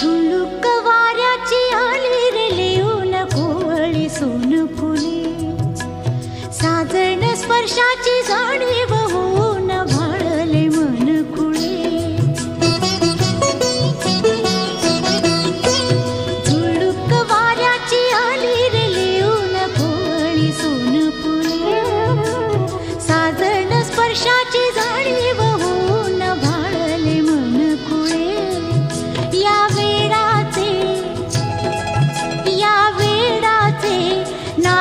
झुळूक वाऱ्याची आली रे लिहून कोवळी सोन फुले. साजण स्पर्शाची जाणीव होऊन भाळले मन कुळे झुळूक वाऱ्याची आली रे लिहून कोवळी सोन फुले. साजण स्पर्शाची